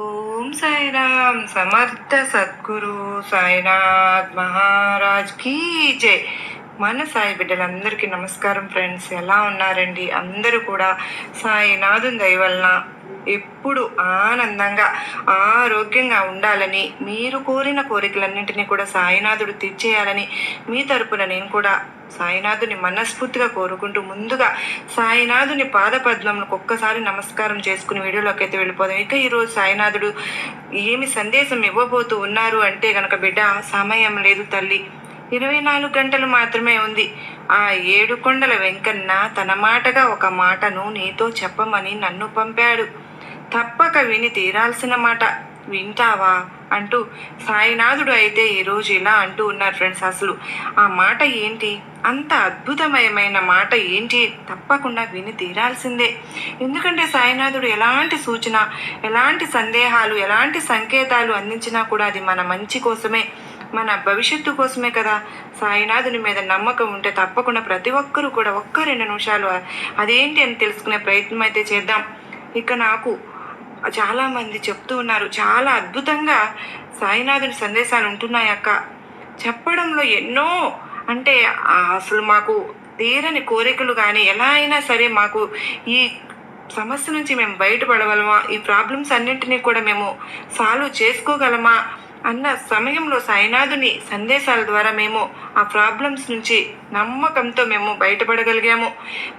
ఓం సాయిరామ్ సమర్థ సద్గురు సాయినాథ్ మహారాజ్ కీ జై. మన సాయి బిడ్డలందరికీ నమస్కారం ఫ్రెండ్స్. ఎలా ఉన్నారండి? అందరూ కూడా సాయినాథుని దయవలన ఎప్పుడు ఆనందంగా ఆరోగ్యంగా ఉండాలని మీరు కోరిన కోరికలన్నింటినీ కూడా సాయినాథుడు తీర్చేయాలని మీ తరపున నేను కూడా సాయినాథుని మనస్ఫూర్తిగా కోరుకుంటూ ముందుగా సాయినాథుని పాదపద్మములకు ఒక్కసారి నమస్కారం చేసుకుని వీడియోలోకి అయితే వెళ్ళిపోదాం. ఇక ఈరోజు సాయినాథుడు ఏమి సందేశం ఇవ్వబోతూ ఉన్నారు అంటే గనక బిడ్డ సమయం లేదు తల్లి. ఇరవై నాలుగు గంటలు మాత్రమే ఉంది. ఆ ఏడు కొండల వెంకన్న తన మాటగా ఒక మాటను నీతో చెప్పమని నన్ను పంపాడు. తప్పక విని తీరాల్సిన మాట. వింటావా? అంటూ సాయినాథుడు అయితే ఈరోజు ఇలా అంటూ ఉన్నారు ఫ్రెండ్స్ అసలు. ఆ మాట ఏంటి? అంత అద్భుతమయమైన మాట ఏంటి? తప్పకుండా విని తీరాల్సిందే. ఎందుకంటే సాయినాథుడు ఎలాంటి సూచన ఎలాంటి సందేహాలు ఎలాంటి సంకేతాలు అందించినా కూడా అది మన మంచి కోసమే మన భవిష్యత్తు కోసమే కదా. సాయినాథుని మీద నమ్మకం ఉంటే తప్పకుండా ప్రతి ఒక్కరూ కూడా ఒక్క రెండు నిమిషాలు అదేంటి అని తెలుసుకునే ప్రయత్నం అయితే చేద్దాం. ఇక నాకు చాలామంది చెప్తూ ఉన్నారు. చాలా అద్భుతంగా సాయినాథుని సందేశాలు ఉంటున్నాయి అక్క. చెప్పడంలో ఎన్నో అంటే అసలు మాకు తీరని కోరికలు కానీ ఎలా అయినా సరే మాకు ఈ సమస్య నుంచి మేము బయటపడగలమా? ఈ ప్రాబ్లమ్స్ అన్నింటినీ కూడా మేము సాల్వ్ చేసుకోగలమా? అన్న సమయంలో సాయినాథుని సందేశాల ద్వారా మేము ఆ ప్రాబ్లమ్స్ నుంచి నమ్మకంతో మేము బయటపడగలిగాము.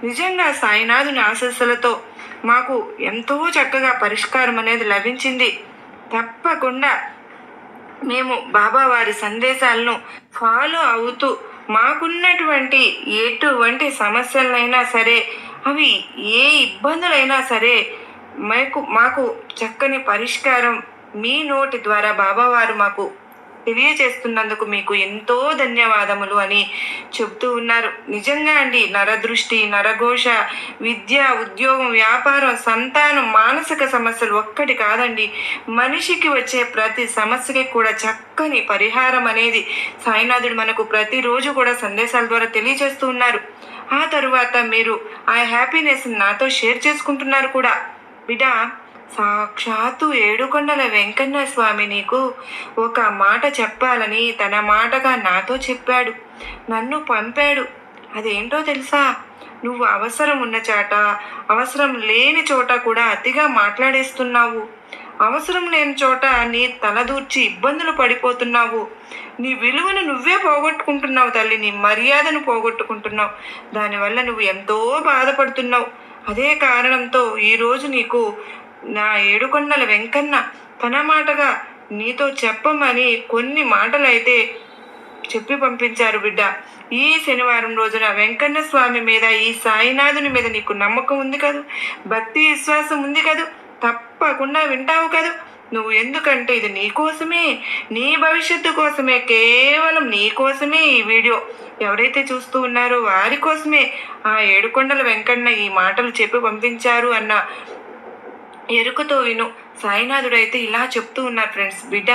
నిజంగా సాయినాథుని ఆశస్సులతో మాకు ఎంతో చక్కగా పరిష్కారం అనేది లభించింది. తప్పకుండా మేము బాబా వారి సందేశాలను ఫాలో అవుతూ మాకున్నటువంటి ఎటువంటి సమస్యలైనా సరే అవి ఏ ఇబ్బందులైనా సరే మాకు మాకు చక్కని పరిష్కారం మీ నోటి ద్వారా బాబావారు మాకు తెలియజేస్తున్నందుకు మీకు ఎంతో ధన్యవాదములు అని చెబుతూ ఉన్నారు. నిజంగా అండి నరదృష్టి నరఘోష విద్య ఉద్యోగం వ్యాపారం సంతానం మానసిక సమస్యలు ఒక్కటి కాదండి. మనిషికి వచ్చే ప్రతి సమస్యకి కూడా చక్కని పరిహారం అనేది సాయినాథుడు మనకు ప్రతిరోజు కూడా సందేశాల ద్వారా తెలియజేస్తూ ఉన్నారు. ఆ తరువాత మీరు ఆ హ్యాపీనెస్ నాతో షేర్ చేసుకుంటున్నారు కూడా. బిడ్డ సాక్షాత్తు ఏడుకొండల వెంకన్న స్వామి నీకు ఒక మాట చెప్పాలని తన మాటగా నాతో చెప్పాడు. నన్ను పంపాడు. అదేంటో తెలుసా? నువ్వు అవసరం ఉన్న చాట అవసరం లేని చోట కూడా అతిగా మాట్లాడేస్తున్నావు. అవసరం లేని చోట నీ తలదూర్చి ఇబ్బందులు పడిపోతున్నావు. నీ విలువను నువ్వే పోగొట్టుకుంటున్నావు తల్లి. నీ మర్యాదను పోగొట్టుకుంటున్నావు. దానివల్ల నువ్వు ఎంతో బాధపడుతున్నావు. అదే కారణంతో ఈరోజు నీకు నా ఏడుకొండల వెంకన్న తన మాటగా నీతో చెప్పమని కొన్ని మాటలైతే చెప్పి పంపించారు బిడ్డ. ఈ శనివారం రోజున వెంకన్న స్వామి మీద ఈ సాయినాథుని మీద నీకు నమ్మకం ఉంది కదూ? భక్తి విశ్వాసం ఉంది కదూ? తప్పకుండా వింటావు కదూ? నువ్వు ఎందుకంటే ఇది నీ కోసమే నీ భవిష్యత్తు కోసమే కేవలం నీ కోసమే ఈ వీడియో. ఎవరైతే చూస్తూ ఉన్నారో వారి కోసమే ఆ ఏడుకొండల వెంకన్న ఈ మాటలు చెప్పి పంపించారు అన్న ఎరుకతో విను. సాయినాథుడైతే ఇలా చెప్తూ ఉన్నారు ఫ్రెండ్స్. బిడ్డ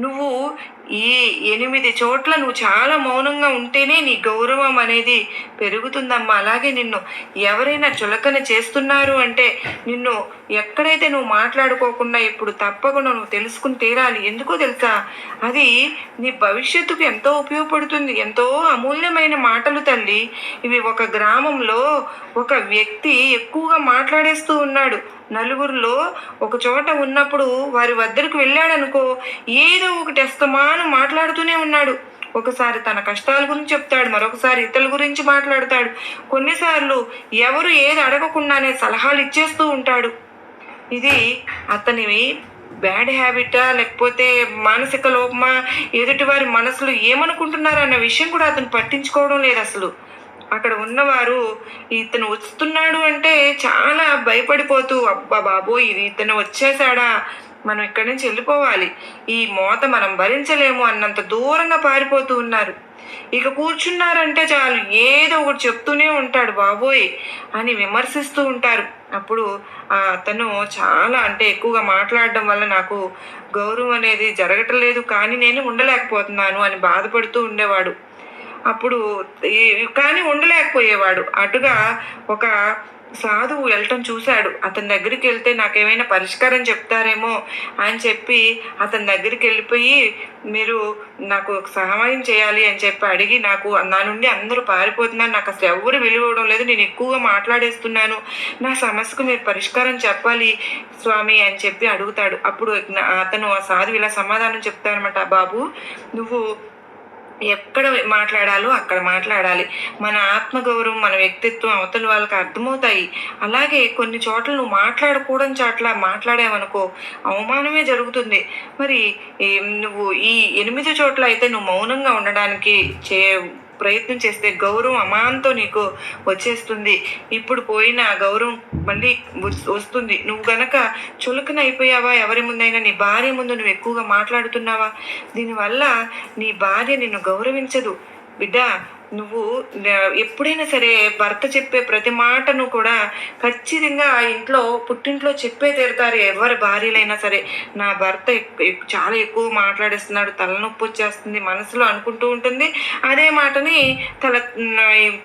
నువ్వు ఈ ఎనిమిది చోట్ల నువ్వు చాలా మౌనంగా ఉంటేనే నీ గౌరవం అనేది పెరుగుతుందమ్మా. అలాగే నిన్ను ఎవరైనా చులకన చేస్తున్నారు అంటే నిన్ను ఎక్కడైతే నువ్వు మాట్లాడుకోకుండా ఇప్పుడు తప్పకుండా నువ్వు తెలుసుకుని తీరాలి. ఎందుకో తెలుసా? అది నీ భవిష్యత్తుకు ఎంతో ఉపయోగపడుతుంది. ఎంతో అమూల్యమైన మాటలు తల్లి. ఇవి ఒక గ్రామంలో ఒక వ్యక్తి ఎక్కువగా మాట్లాడేస్తూ ఉన్నాడు. నలుగురిలో ఒక చోట ఉన్నప్పుడు వారి వద్దకు వెళ్ళాడనుకో ఏదో ఒకటి అస్తమానం మాట్లాడుతూనే ఉన్నాడు. ఒకసారి తన కష్టాల గురించి చెప్తాడు మరొకసారి ఇతరుల గురించి మాట్లాడతాడు. కొన్నిసార్లు ఎవరు ఏది అడగకుండానే సలహాలు ఇచ్చేస్తూ ఉంటాడు. ఇది అతనివి బ్యాడ్ హ్యాబిటా లేకపోతే మానసిక లోపమా? ఎదుటివారి మనసులో ఏమనుకుంటున్నారు అన్న విషయం కూడా అతను పట్టించుకోవడం లేదు అసలు. అక్కడ ఉన్నవారు ఇతను వస్తున్నాడు అంటే చాలా భయపడిపోతూ అబ్బా బాబోయ్ ఇది ఇతను వచ్చేసాడా మనం ఇక్కడి నుంచి వెళ్ళిపోవాలి. ఈ మోత మనం భరించలేము అన్నంత దూరంగా పారిపోతూ ఉన్నారు. ఇక కూర్చున్నారంటే చాలు ఏదో ఒకటి చెప్తూనే ఉంటాడు బాబోయ్ అని విమర్శిస్తూ ఉంటారు. అప్పుడు ఆ అతను చాలా అంటే ఎక్కువగా మాట్లాడడం వల్ల నాకు గౌరవం అనేది జరగటం లేదు కానీ నేను ఉండలేకపోతున్నాను అని బాధపడుతూ ఉండేవాడు. అప్పుడు కానీ ఉండలేకపోయేవాడు. అటుగా ఒక సాధువు వెళ్ళటం చూశాడు. అతని దగ్గరికి వెళ్తే నాకేమైనా పరిష్కారం చెప్తారేమో అని చెప్పి అతని దగ్గరికి వెళ్ళిపోయి మీరు నాకు ఒక సహాయం చేయాలి అని చెప్పి అడిగి నాకు నా నుండి అందరూ పారిపోతున్నారు. నాకు అసలు ఎవరు విలువడం లేదు. నేను ఎక్కువగా మాట్లాడేస్తున్నాను. నా సమస్యకు మీరు పరిష్కారం చెప్పాలి స్వామి అని చెప్పి అడుగుతాడు. అప్పుడు నా- అతను ఆ సాధువు ఇలా సమాధానం చెప్తానమాట బాబు నువ్వు ఎక్కడ మాట్లాడాలో అక్కడ మాట్లాడాలి. మన ఆత్మగౌరవం మన వ్యక్తిత్వం అవతల వాళ్ళకి అర్థమవుతాయి. అలాగే కొన్ని చోట్ల నువ్వు మాట్లాడకూడని చోట్ల మాట్లాడావనుకో అవమానమే జరుగుతుంది. మరి నువ్వు ఈ ఎనిమిది చోట్ల అయితే నువ్వు మౌనంగా ఉండడానికి చే ప్రయత్నం చేస్తే గౌరవం అమాంతో నీకు వచ్చేస్తుంది. ఇప్పుడు పోయిన గౌరవం మళ్ళీ వస్తుంది. నువ్వు గనక చులకన అయిపోయావా? ఎవరి ముందైనా నీ భార్య ముందు నువ్వు ఎక్కువగా మాట్లాడుతున్నావా? దీనివల్ల నీ భార్య నిన్ను గౌరవించదు. బిడ్డ నువ్వు ఎప్పుడైనా సరే భర్త చెప్పే ప్రతి మాటను కూడా ఖచ్చితంగా ఆ ఇంట్లో పుట్టింట్లో చెప్పే తీరుతారు ఎవరి భార్యలైనా సరే. నా భర్త చాలా ఎక్కువ మాట్లాడేస్తున్నాడు తలనొప్పి వచ్చేస్తుంది మనసులో అనుకుంటూ ఉంటుంది. అదే మాటని తల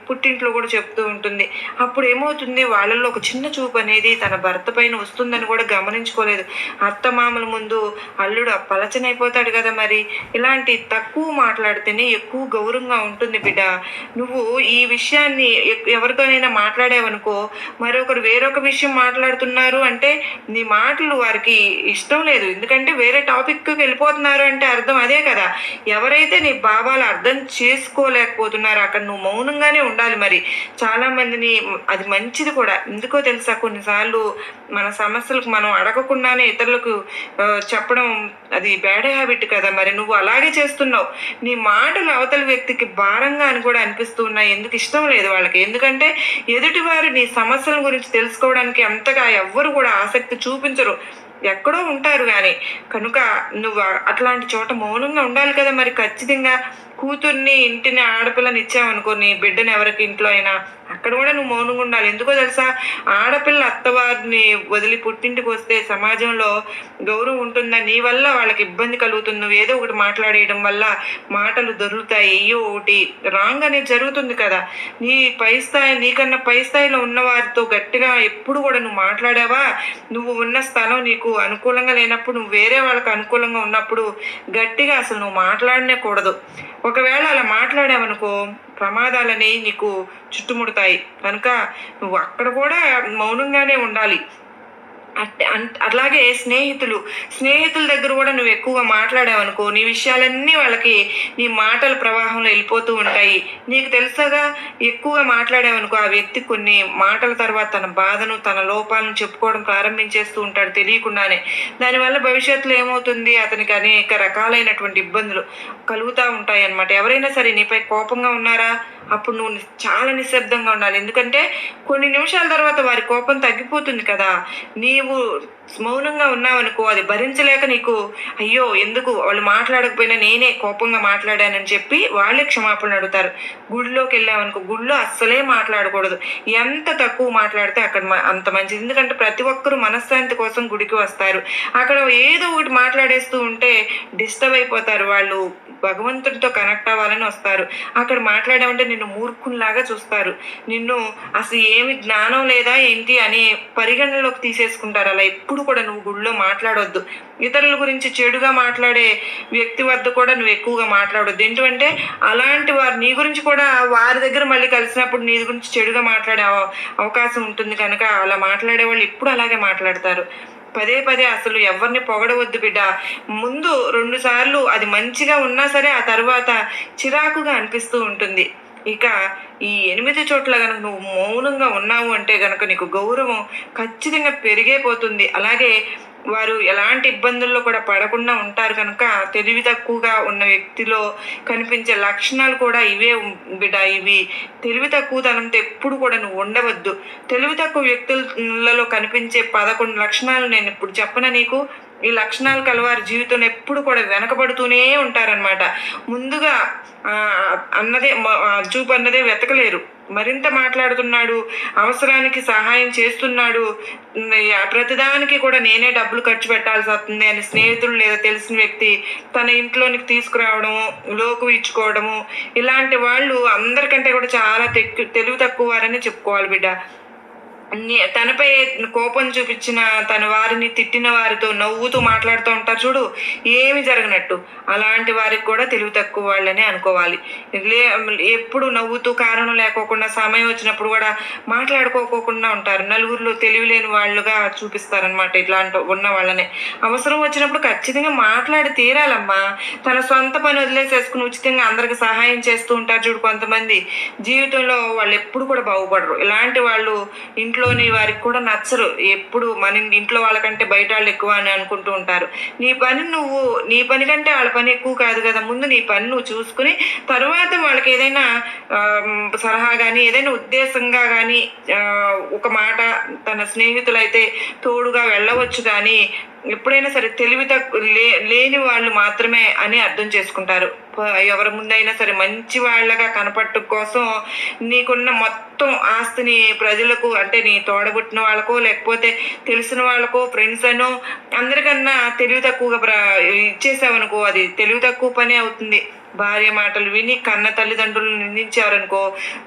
పుట్టింట్లో కూడా చెప్తూ ఉంటుంది. అప్పుడు ఏమవుతుంది? వాళ్ళల్లో ఒక చిన్న చూపు అనేది తన భర్త పైన వస్తుందని కూడా గమనించుకోలేదు. అత్తమామల ముందు అల్లుడు పలచనైపోతాడు కదా మరి. ఇలాంటి తక్కువ మాట్లాడితేనే ఎక్కువ గౌరవంగా ఉంటుంది బిడ్డ. నువ్వు ఈ విషయాన్ని ఎవరితోనైనా మాట్లాడావనుకో మరొకరు వేరొక విషయం మాట్లాడుతున్నారు అంటే నీ మాటలు వారికి ఇష్టం లేదు. ఎందుకంటే వేరే టాపిక్కి వెళ్ళిపోతున్నారు అంటే అర్థం అదే కదా. ఎవరైతే నీ భావాలు అర్థం చేసుకోలేకపోతున్నారో అక్కడ నువ్వు మౌనంగానే ఉండాలి మరి. చాలామందిని అది మంచిది కూడా. ఎందుకో తెలుసా కొన్నిసార్లు మన సమస్యలకు మనం అడగకుండానే ఇతరులకు చెప్పడం అది బ్యాడ్ హ్యాబిట్ కదా. మరి నువ్వు అలాగే చేస్తున్నావు. నీ మాటలు అవతల వ్యక్తికి భారంగా అని కూడా అనిపిస్తూ ఉన్నాయి. ఎందుకు ఇష్టం లేదు వాళ్ళకి? ఎందుకంటే ఎదుటివారు నీ సమస్యల గురించి తెలుసుకోవడానికి అంతగా ఎవ్వరు కూడా ఆసక్తి చూపించరు. ఎక్కడో ఉంటారు కానీ కనుక నువ్వు అట్లాంటి చోట మౌనంగా ఉండాలి కదా మరి. ఖచ్చితంగా కూతుర్ని ఇంటిని ఆడపిల్లని ఇచ్చామనుకో నీ బిడ్డని ఎవరికి ఇంట్లో అయినా అక్కడ కూడా నువ్వు మౌనంగా ఉండాలి. ఎందుకో తెలుసా? ఆడపిల్ల అత్తవారిని వదిలి పుట్టింటికి వస్తే సమాజంలో గౌరవం ఉంటుందా? నీ వల్ల వాళ్ళకి ఇబ్బంది కలుగుతుంది. నువ్వు ఏదో ఒకటి మాట్లాడేయడం వల్ల మాటలు దొరుకుతాయి. అయ్యో ఒకటి రాంగ్ అనేది జరుగుతుంది కదా. నీ పై స్థాయి నీకన్నా పై స్థాయిలో ఉన్న వారితో గట్టిగా ఎప్పుడు కూడా నువ్వు మాట్లాడావా? నువ్వు ఉన్న స్థలం నీకు అనుకూలంగా లేనప్పుడు నువ్వు వేరే వాళ్ళకి అనుకూలంగా ఉన్నప్పుడు గట్టిగా అసలు నువ్వు మాట్లాడనే కూడదు. ఒకవేళ అలా మాట్లాడావనుకో ప్రమాదాలనేవి నీకు చుట్టుముడతాయి. కనుక నువ్వు అక్కడ కూడా మౌనంగానే ఉండాలి. అట్లాగే స్నేహితులు. స్నేహితుల దగ్గర కూడా నువ్వు ఎక్కువగా మాట్లాడావనుకో నీ విషయాలన్నీ వాళ్ళకి నీ మాటల ప్రవాహంలో వెళ్ళిపోతూ ఉంటాయి. నీకు తెలుసగా ఎక్కువగా మాట్లాడావనుకో ఆ వ్యక్తి కొన్ని మాటల తర్వాత తన బాధను తన లోపాలను చెప్పుకోవడం ప్రారంభించేస్తూ ఉంటాడు తెలియకుండానే. దానివల్ల భవిష్యత్తులో ఏమవుతుంది? అతనికి అనేక రకాలైనటువంటి ఇబ్బందులు కలుగుతూ ఉంటాయి అన్నమాట ఎవరైనా సరే నీపై కోపంగా ఉన్నారా? అప్పుడు నువ్వు చాలా నిశ్శబ్దంగా ఉండాలి. ఎందుకంటే కొన్ని నిమిషాల తర్వాత వారి కోపం తగ్గిపోతుంది కదా. నీవు మౌనంగా ఉన్నావనుకో అది భరించలేక నీకు అయ్యో ఎందుకు? వాళ్ళు మాట్లాడకపోయినా నేనే కోపంగా మాట్లాడానని చెప్పి వాళ్ళే క్షమాపణ అడుగుతారు. గుడిలోకి వెళ్ళామనుకో గుడిలో అస్సలే మాట్లాడకూడదు. ఎంత తక్కువ మాట్లాడితే అక్కడ అంత మంచిది. ఎందుకంటే ప్రతి ఒక్కరూ మనశ్శాంతి కోసం గుడికి వస్తారు. అక్కడ ఏదో ఒకటి మాట్లాడేస్తూ ఉంటే డిస్టర్బ్ అయిపోతారు వాళ్ళు. భగవంతుడితో కనెక్ట్ అవ్వాలని వస్తారు. అక్కడ మాట్లాడామంటే నిన్ను మూర్ఖునిలాగా చూస్తారు. నిన్ను అసలు ఏమి జ్ఞానం లేదా ఏంటి అని పరిగణనలోకి తీసేసుకుంటారు. అలా ఎప్పుడు కూడా నువ్వు గుళ్ళో మాట్లాడొద్దు. ఇతరుల గురించి చెడుగా మాట్లాడే వ్యక్తి వద్ద కూడా నువ్వు ఎక్కువగా మాట్లాడొద్దు. ఏంటంటే అలాంటి వారు నీ గురించి కూడా వారి దగ్గర మళ్ళీ కలిసినప్పుడు నీ గురించి చెడుగా మాట్లాడే అవ- అవకాశం ఉంటుంది కనుక అలా మాట్లాడే వాళ్ళు ఎప్పుడు అలాగే మాట్లాడతారు. పదే పదే అసలు ఎవరిని పొగడవద్దు బిడ్డ. ముందు రెండు సార్లు అది మంచిగా ఉన్నా సరే ఆ తర్వాత చిరాకుగా అనిపిస్తూ ఉంటుంది. ఇక ఈ ఎనిమిది చోట్ల కనుక నువ్వు మౌనంగా ఉన్నావు అంటే కనుక నీకు గౌరవం ఖచ్చితంగా పెరిగేపోతుంది అలాగే వారు ఎలాంటి ఇబ్బందుల్లో కూడా పడకుండా ఉంటారు కనుక తెలివి తక్కువగా ఉన్న వ్యక్తిలో కనిపించే లక్షణాలు కూడా ఇవే బిడ్డ ఇవి తెలివి తక్కువతనంతో ఎప్పుడు కూడా నువ్వు ఉండవద్దు. తెలివి తక్కువ వ్యక్తులలో కనిపించే పదకొండు లక్షణాలు నేను ఇప్పుడు చెప్పన నీకు. ఈ లక్షణాలు కలవారి జీవితంలో ఎప్పుడు కూడా వెనకబడుతూనే ఉంటారనమాట ముందుగా అన్నదే చూపు అన్నదే వెతకలేరు. మరింత మాట్లాడుతున్నాడు అవసరానికి సహాయం చేస్తున్నాడు ప్రతిదానికి కూడా నేనే డబ్బులు ఖర్చు పెట్టాల్సి వస్తుంది అని స్నేహితులు లేదా తెలిసిన వ్యక్తి తన ఇంట్లోనికి తీసుకురావడము లోకు ఇచ్చుకోవడము ఇలాంటి వాళ్ళు అందరికంటే కూడా చాలా తెలివి తక్కువ వారని చెప్పుకోవాలి బిడ్డ. తనపై కోపం చూపించిన తన వారిని తిట్టిన వారితో నవ్వుతూ మాట్లాడుతూ ఉంటారు చూడు ఏమి జరగనట్టు. అలాంటి వారికి కూడా తెలివి తక్కువ వాళ్ళని అనుకోవాలి. లే ఎప్పుడు నవ్వుతూ కారణం లేకోకుండా సమయం వచ్చినప్పుడు కూడా మాట్లాడుకోకుండా ఉంటారు. నలుగురిలో తెలివి లేని వాళ్ళుగా చూపిస్తారనమాట ఇట్లాంటి ఉన్న వాళ్ళని. అవసరం వచ్చినప్పుడు ఖచ్చితంగా మాట్లాడి తీరాలమ్మా. తన సొంత పని వదిలేసేసుకుని ఉచితంగా అందరికి సహాయం చేస్తూ ఉంటారు చూడు కొంతమంది. జీవితంలో వాళ్ళు ఎప్పుడు కూడా బాగుపడరు. ఇలాంటి వాళ్ళు ఇంట్లో ఇంట్లోని వారికి కూడా నచ్చరు. ఎప్పుడు మన ఇంట్లో వాళ్ళకంటే బయట వాళ్ళు ఎక్కువ అని అనుకుంటూ ఉంటారు. నీ పని నువ్వు నీ పని కంటే వాళ్ళ పని ఎక్కువ కాదు కదా. ముందు నీ పని నువ్వు చూసుకుని తర్వాత వాళ్ళకి ఏదైనా సలహా కానీ ఏదైనా ఉద్దేశంగా కానీ ఒక మాట తన స్నేహితులైతే తోడుగా వెళ్ళవచ్చు కానీ ఎప్పుడైనా సరే తెలివి తక్కువ లే లేని వాళ్ళు మాత్రమే అని అర్థం చేసుకుంటారు. ఎవరి ముందైనా సరే మంచి వాళ్ళగా కనపట్టు కోసం నీకున్న మొత్తం ఆస్తిని ప్రజలకు అంటే నీ తోడబుట్టిన వాళ్ళకో లేకపోతే తెలిసిన వాళ్ళకో ఫ్రెండ్స్ అనో అందరికన్నా తెలివి తక్కువగా ప్ర ఇచ్చేసావనుకో అది తెలివి తక్కువ పని అవుతుంది. భార్య మాటలు విని కన్న తల్లిదండ్రులను నిందించారనుకో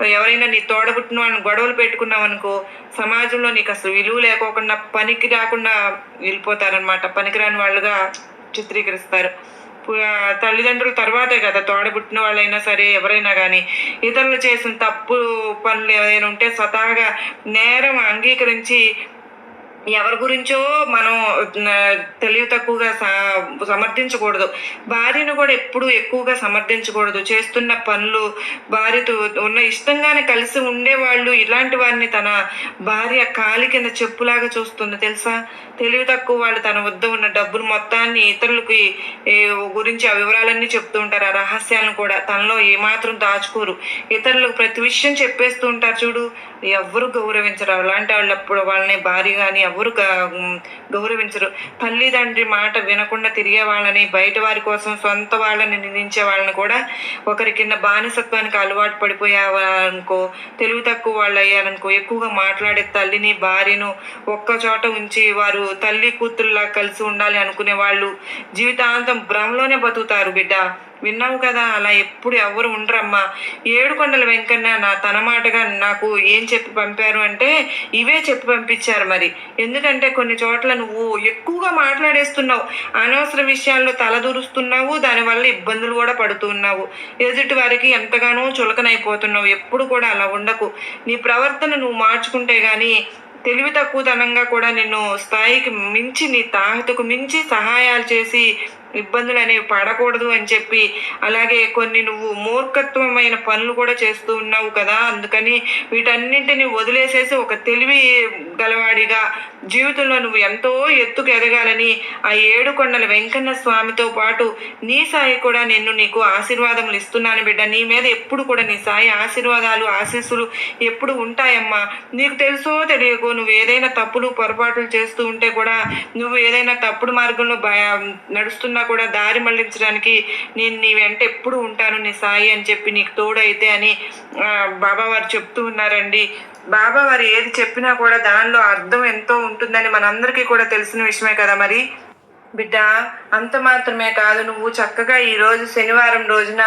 ఎవరైనా నీ తోడబుట్టిన వాళ్ళని గొడవలు పెట్టుకున్నావనుకో సమాజంలో నీకు అసలు విలువ లేకోకుండా పనికి రాకుండా వెళ్ళిపోతారనమాట పనికిరాని వాళ్ళుగా చిత్రీకరిస్తారు. తల్లిదండ్రుల తర్వాతే కదా తోడబుట్టిన వాళ్ళైనా సరే ఎవరైనా కానీ ఇతరులు చేసిన తప్పు పనులు ఏదైనా ఉంటే స్వతహాగా నేరం అంగీకరించి ఎవరి గురించో మనం తెలివి తక్కువగా సమర్థించకూడదు. భార్యను కూడా ఎప్పుడు ఎక్కువగా సమర్థించకూడదు. చేస్తున్న పనులు భార్యతో ఉన్న ఇష్టంగానే కలిసి ఉండేవాళ్ళు ఇలాంటి వారిని తన భార్య కాలి కింద చెప్పులాగా చూస్తుంది తెలుసా? తెలివి తక్కువ వాళ్ళు తన వద్ద ఉన్న డబ్బులు మొత్తాన్ని ఇతరులకి గురించి ఆ వివరాలన్నీ చెప్తూ ఉంటారు. ఆ రహస్యాలను కూడా తనలో ఏమాత్రం దాచుకోరు. ఇతరులకు ప్రతి విషయం చెప్పేస్తూ ఉంటారు చూడు. ఎవ్వరు గౌరవించరు. అలాంటి వాళ్ళప్పుడు వాళ్ళని భార్య కానీ ఎవరు గౌరవించరు. తల్లిదండ్రి మాట వినకుండా తిరిగే వాళ్ళని బయట వారి కోసం సొంత వాళ్ళని నిందించే వాళ్ళని కూడా ఒకరి కింద బానిసత్వానికి అలవాటు పడిపోయావనుకో తెలుగు తక్కువ వాళ్ళు అయ్యారనుకో ఎక్కువగా మాట్లాడే తల్లిని భార్యను ఒక్క చోట ఉంచి వారు తల్లి కూతురులా కలిసి ఉండాలి అనుకునే వాళ్ళు జీవితాంతం భ్రమలోనే బతుకుతారు బిడ్డ. విన్నావు కదా అలా ఎప్పుడు ఎవరు ఉండరమ్మా. ఏడుకొండల వెంకన్న నా తన మాటగా నాకు ఏం చెప్పి పంపారు అంటే ఇవే చెప్పి పంపించారు మరి. ఎందుకంటే కొన్ని చోట్ల నువ్వు ఎక్కువగా మాట్లాడేస్తున్నావు. అనవసర విషయాల్లో తలదూరుస్తున్నావు దానివల్ల ఇబ్బందులు కూడా పడుతున్నావు ఎదుటి వారికి ఎంతగానో చులకనైపోతున్నావు. ఎప్పుడు కూడా అలా ఉండకు. నీ ప్రవర్తన నువ్వు మార్చుకుంటే కానీ తెలివి తక్కువతనంగా కూడా నిన్ను స్థాయికి మించి నీ తాహతకు మించి సహాయాలు చేసి ఇబ్బందులు అనేవి పడకూడదు అని చెప్పి అలాగే కొన్ని నువ్వు మూర్ఖత్వమైన పనులు కూడా చేస్తూ ఉన్నావు కదా అందుకని వీటన్నింటిని వదిలేసేసి ఒక తెలివి గలవాడిగా జీవితంలో నువ్వు ఎంతో ఎత్తుకు ఎదగాలని ఆ ఏడు కొండల వెంకన్న స్వామితో పాటు నీ సాయి కూడా నిన్ను నీకు ఆశీర్వాదములు ఇస్తున్నాను బిడ్డ. నీ మీద ఎప్పుడు కూడా నీ సాయి ఆశీర్వాదాలు ఆశీస్సులు ఎప్పుడు ఉంటాయమ్మా? నీకు తెలుసో తెలియకో నువ్వు ఏదైనా తప్పులు పొరపాట్లు చేస్తూ ఉంటే కూడా నువ్వు ఏదైనా తప్పుడు మార్గంలో భయ నడుస్తున్నా కూడా దారి మళ్ళించడానికి నేను నీ వెంట ఎప్పుడు ఉంటాను నీ సాయి అని చెప్పి నీకు తోడైతే అని బాబావారు బాబా వారు చెప్తూ ఉన్నారండి. బాబా వారు ఏది చెప్పినా కూడా దానిలో అర్థం ఎంతో ఉంటుందని మనందరికీ కూడా తెలిసిన విషయమే కదా మరి? బిడ్డ అంత మాత్రమే కాదు నువ్వు చక్కగా ఈరోజు శనివారం రోజున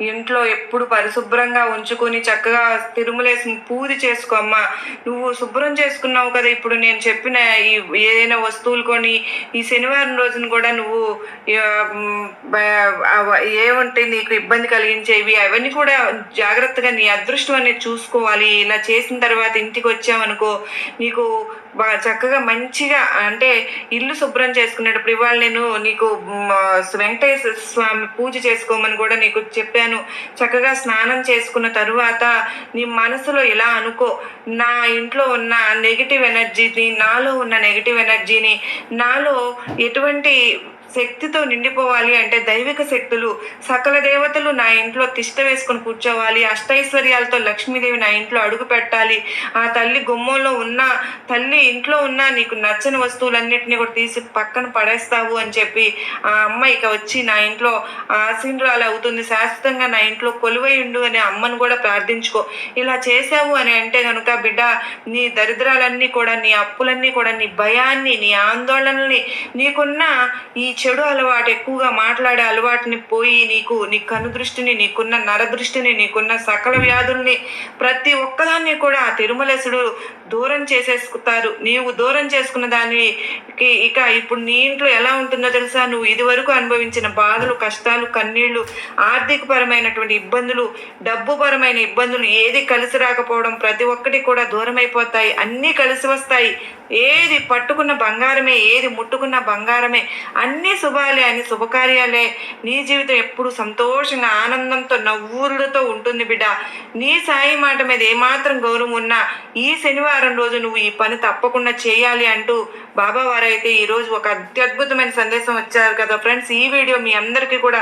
ఇంట్లో ఎప్పుడు పరిశుభ్రంగా ఉంచుకొని చక్కగా తిరుమలేసి పూజ చేసుకో అమ్మా. నువ్వు శుభ్రం చేసుకున్నావు కదా ఇప్పుడు నేను చెప్పిన ఈ ఏదైనా వస్తువులు కొని ఈ శనివారం రోజున కూడా నువ్వు ఏముంటే నీకు ఇబ్బంది కలిగించేవి అవన్నీ కూడా జాగ్రత్తగా నీ అదృష్టం అనేది చూసుకోవాలి. ఇలా చేసిన తర్వాత ఇంటికి వచ్చామనుకో నీకు బాగా చక్కగా మంచిగా అంటే ఇల్లు శుభ్రం చేసుకునేటప్పుడు ఇవాళ నేను నీకు వెంకటేశ్వర స్వామి పూజ చేసుకోమని కూడా నీకు చెప్పాను. చక్కగా స్నానం చేసుకున్న తరువాత నీ మనసులో ఇలా అనుకో నా ఇంట్లో ఉన్న నెగిటివ్ ఎనర్జీని నాలో ఉన్న నెగిటివ్ ఎనర్జీని నాలో ఎటువంటి శక్తితో నిండిపోవాలి అంటే దైవిక శక్తులు సకల దేవతలు నా ఇంట్లో తిష్ట వేసుకొని కూర్చోవాలి అష్టైశ్వర్యాలతో లక్ష్మీదేవి నా ఇంట్లో అడుగు పెట్టాలి ఆ తల్లి గుమ్మంలో ఉన్న తల్లి ఇంట్లో ఉన్న నీకు నచ్చని వస్తువులన్నింటినీ కూడా తీసి పక్కన పడేస్తావు అని చెప్పి ఆ అమ్మ ఇక వచ్చి నా ఇంట్లో ఆశీనురాలు అవుతుంది. శాశ్వతంగా నా ఇంట్లో కొలువై ఉండు అనే అమ్మను కూడా ప్రార్థించుకో. ఇలా చేసావు అని అంటే కనుక బిడ్డ నీ దరిద్రాలన్నీ కూడా నీ అప్పులన్నీ కూడా నీ భయాన్ని నీ ఆందోళనల్ని నీకున్న ఈ చెడు అలవాటు ఎక్కువగా మాట్లాడే అలవాటుని పోయి నీకు నీ కను దృష్టిని నీకున్న నర దృష్టిని నీకున్న సకల వ్యాధుల్ని ప్రతి ఒక్కదాన్ని కూడా తిరుమలేశుడు దూరం చేసేసుకుతారు. నీవు దూరం చేసుకున్న దానికి ఇక ఇప్పుడు నీ ఇంట్లో ఎలా ఉంటుందో తెలుసా? నువ్వు ఇదివరకు అనుభవించిన బాధలు కష్టాలు కన్నీళ్ళు ఆర్థికపరమైనటువంటి ఇబ్బందులు డబ్బుపరమైన ఇబ్బందులు ఏది కలిసి రాకపోవడం ప్రతి ఒక్కటి కూడా దూరం అయిపోతాయి అన్నీ కలిసి వస్తాయి. ఏది పట్టుకున్న బంగారమే ఏది ముట్టుకున్న బంగారమే అన్ని శుభాలే అన్ని శుభకార్యాలే నీ జీవితం ఎప్పుడు సంతోషంగా ఆనందంతో నవ్వులతో ఉంటుంది బిడ్డ. నీ సాయి మాట మీద ఏమాత్రం గౌరవం ఉన్నా ఈ శనివారం రోజు నువ్వు ఈ పని తప్పకుండా చేయాలి అంటూ బాబా వారైతే ఈరోజు ఒక అత్యద్భుతమైన సందేశం వచ్చారు కదా ఫ్రెండ్స్. ఈ వీడియో మీ అందరికీ కూడా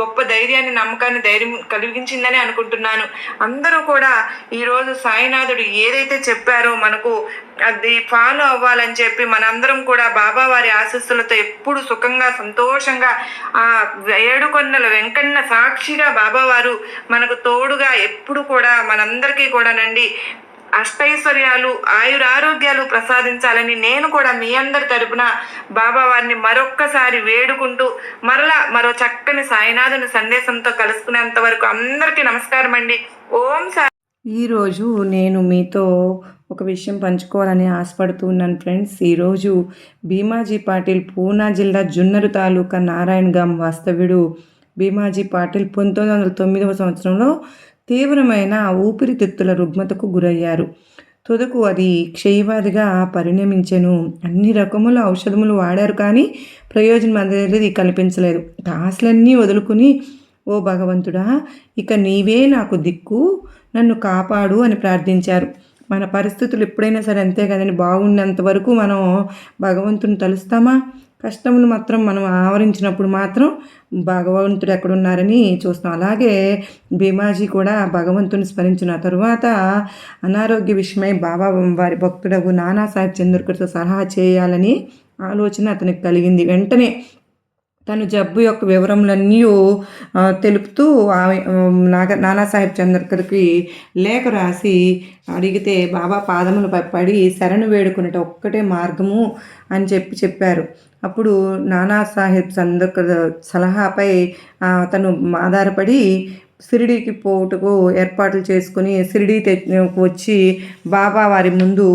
గొప్ప ధైర్యాన్ని నమ్మకాన్ని ధైర్యం కలిగించిందని అనుకుంటున్నాను. అందరూ కూడా ఈరోజు సాయినాథుడు ఏదైతే చెప్పారో మనకు అది ఫాలో అవ్వాలని చెప్పి మనందరం కూడా బాబా వారి ఆశీస్సులతో ఎప్పుడు సుఖంగా సంతోషంగా ఆ ఏడుకొండల వెంకన్న సాక్షిగా బాబావారు మనకు తోడుగా ఎప్పుడు కూడా మనందరికీ కూడానండి అష్టైశ్వర్యాలు ఆయురారోగ్యాలు ప్రసాదించాలని నేను కూడా మీ అందరి తరపున బాబా వారిని మరొక్కసారి వేడుకుంటూ మరలా మరో చక్కని సాయినాథుని సందేశంతో కలుసుకునేంత వరకు అందరికీ నమస్కారం అండి ఓం సాయి ఈరోజు నేను మీతో ఒక విషయం పంచుకోవాలని ఆశపడుతూ ఉన్నాను ఫ్రెండ్స్. ఈరోజు భీమాజీ పాటిల్ పూనా జిల్లా జున్నరు తాలూకా నారాయణగాం వాస్తవ్యుడు భీమాజీ పాటిల్ పంతొమ్మిది వందల తొమ్మిదవ సంవత్సరంలో తీవ్రమైన ఊపిరితిత్తుల రుగ్మతకు గురయ్యారు. తుదకు అది క్షయవాదిగా పరిణమించెను. అన్ని రకముల ఔషధములు వాడారు కానీ ప్రయోజనం అనేది కల్పించలేదు. ఆశలన్నీ వదులుకుని ఓ భగవంతుడా ఇక నీవే నాకు దిక్కు నన్ను కాపాడు అని ప్రార్థించారు. మన పరిస్థితులు ఎప్పుడైనా సరే అంతే కదండి. బాగున్నంత వరకు మనం భగవంతుని తలుస్తామా? కష్టములు మాత్రం మనం ఆవరించినప్పుడు మాత్రం భగవంతుడు ఎక్కడున్నారని చూస్తాం. అలాగే భీమాజీ కూడా భగవంతుని స్మరించిన తరువాత అనారోగ్య విషయమై బాబా వారి భక్తుడకు నానాసాహెబ్ చంద్రకర్తో సలహా చేయాలని ఆలోచన అతనికి కలిగింది. వెంటనే తను జబ్బు యొక్క వివరములన్నీ తెలుపుతూ ఆమె నాగ నానాసాహెబ్ చంద్రకర్కి లేఖ రాసి అడిగితే బాబా పాదములు పడి శరణు వేడుకునేట ఒక్కటే మార్గము అని చెప్పి చెప్పారు. అప్పుడు నానాసాహెబ్ చంద్రకర్ సలహాపై అతను తను ఆధారపడి షిరిడీకి పోవుటకు ఏర్పాట్లు చేసుకుని షిరిడీ తె వచ్చి బాబా వారి ముందు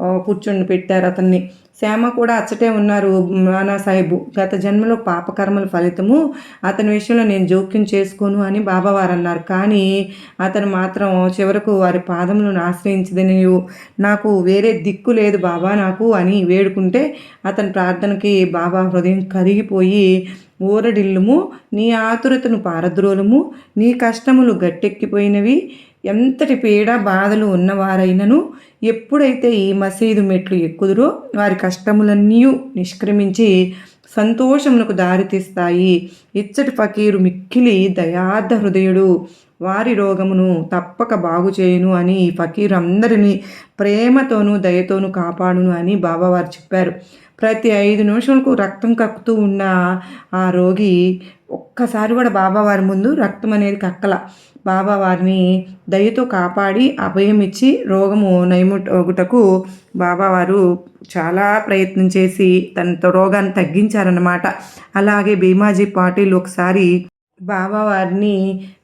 ఆ, కూర్చొని పెట్టారు అతన్ని. శ్యామ కూడా అచ్చటే ఉన్నారు నానా సాహెబు. గత జన్మలో పాపకర్మల ఫలితము అతని విషయంలో నేను జోక్యం చేసుకోను అని బాబావారు అన్నారు కానీ అతను మాత్రం చివరకు వారి పాదములను ఆశ్రయించదని నాకు వేరే దిక్కు లేదు బాబా నాకు అని వేడుకుంటే అతని ప్రార్థనకి బాబా హృదయం కరిగిపోయి ఊరడిల్లుము. నీ ఆతురతను పారద్రోలము. నీ కష్టములు గట్టెక్కిపోయినవి. ఎంతటి పీడ బాధలు ఉన్నవారైనను ఎప్పుడైతే ఈ మసీదు మెట్లు ఎక్కుదురో వారి కష్టములన్నీ నిష్క్రమించి సంతోషమునకు దారితీస్తాయి. ఇచ్చటి ఫకీరు మిక్కిలి దయార్థ హృదయుడు వారి రోగమును తప్పక బాగు చేయను అని ఈ ఫకీరు అందరినీ ప్రేమతోనూ దయతోనూ కాపాడును అని బాబావారు చెప్పారు. ప్రతి ఐదు నిమిషాలకు రక్తం కక్కుతూ ఉన్న ఆ రోగి ఒక్కసారి కూడా బాబావారి ముందు రక్తం అనేది కక్కల. బాబావారిని దయతో కాపాడి అభయం ఇచ్చి రోగము నయముటకు బాబావారు చాలా ప్రయత్నం చేసి తనతో రోగాన్ని తగ్గించారన్నమాట. అలాగే భీమాజీ పాటిల్ ఒకసారి బాబావారిని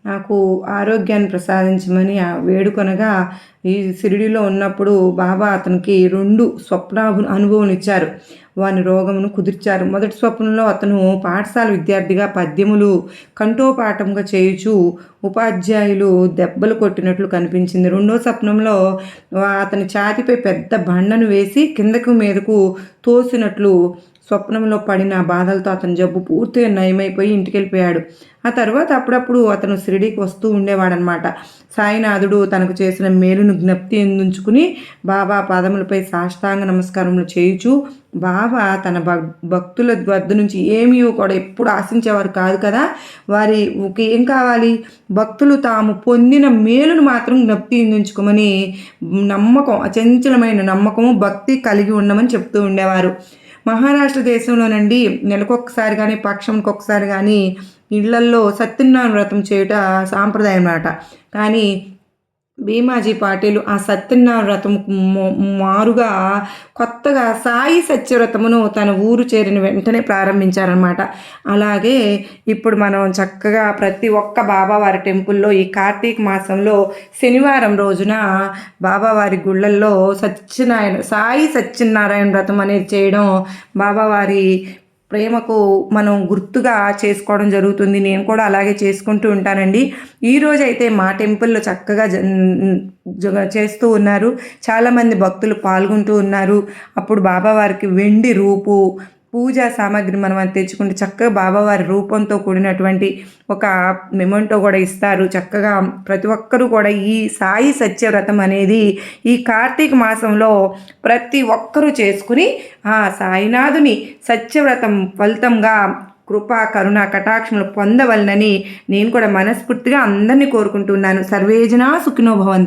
నాకు ఆరోగ్యాన్ని ప్రసాదించమని ఆ వేడుకొనగా ఈ షిరిడిలో ఉన్నప్పుడు బాబా అతనికి రెండు స్వప్న అనుభవం ఇచ్చారు వాని రోగమును కుదిర్చారు. మొదటి స్వప్నంలో అతను పాఠశాల విద్యార్థిగా పద్యములు కంఠోపాఠంగా చేయుచు ఉపాధ్యాయులు దెబ్బలు కొట్టినట్లు కనిపించింది. రెండో స్వప్నంలో అతని ఛాతిపై పెద్ద బండను వేసి కిందకు మీదకు తోసినట్లు స్వప్నంలో పడిన బాధలతో అతని జబ్బు పూర్తిగా నయమైపోయి ఇంటికి వెళ్ళిపోయాడు ఆ తర్వాత అప్పుడప్పుడు అతను షిరిడీకి వస్తూ ఉండేవాడనమాట సాయినాథుడు తనకు చేసిన మేలును జ్ఞప్తి ఎందుంచుకుని బాబా పాదములపై సాష్టాంగ నమస్కారములు చేయుచు బాబా తన భక్ భక్తుల వద్ద నుంచి ఏమీ కూడా ఎప్పుడు ఆశించేవారు కాదు కదా వారి ఏం కావాలి? భక్తులు తాము పొందిన మేలును మాత్రం జ్ఞప్తి ఎందుంచుకోమని నమ్మకం అచంచలమైన నమ్మకము భక్తి కలిగి ఉండమని చెప్తూ ఉండేవారు. మహారాష్ట్ర దేశంలోనండి నెలకొకసారి కానీ పక్షంకి ఒకసారి కానీ ఇళ్ళల్లో సత్యనారాయణ వ్రతం చేయుట సాంప్రదాయం అన్నమాట కానీ భీమాజీ పాటిల్ ఆ సత్యనారాయణ వ్రతం మారుగా కొత్తగా సాయి సత్యవ్రతమును తన ఊరు చేరిన వెంటనే ప్రారంభించారనమాట అలాగే ఇప్పుడు మనం చక్కగా ప్రతి ఒక్క బాబావారి టెంపుల్లో ఈ కార్తీక మాసంలో శనివారం రోజున బాబావారి గుళ్ళల్లో సత్యనారాయణ సాయి సత్యనారాయణ వ్రతం అనేది చేయడం బాబావారి ప్రేమకు మనం గుర్తుగా చేసుకోవడం జరుగుతుంది. నేను కూడా అలాగే చేసుకుంటూ ఉంటానండి. ఈరోజు అయితే మా టెంపుల్లో చక్కగా జ చేస్తూ ఉన్నారు. చాలామంది భక్తులు పాల్గొంటూ ఉన్నారు. అప్పుడు బాబావారికి వెండి రూపు పూజా సామాగ్రి మనం అది తెచ్చుకుంటే చక్కగా బాబావారి రూపంతో కూడినటువంటి ఒక మెమెంటో కూడా ఇస్తారు. చక్కగా ప్రతి ఒక్కరూ కూడా ఈ సాయి సత్యవ్రతం అనేది ఈ కార్తీక మాసంలో ప్రతి ఒక్కరూ చేసుకుని ఆ సాయినాథుని సత్యవ్రతం ఫలితంగా కృపా కరుణ కటాక్షములు పొందవలనని నేను కూడా మనస్ఫూర్తిగా అందరినీ కోరుకుంటున్నాను. సర్వేజనా సుఖినోభవంతు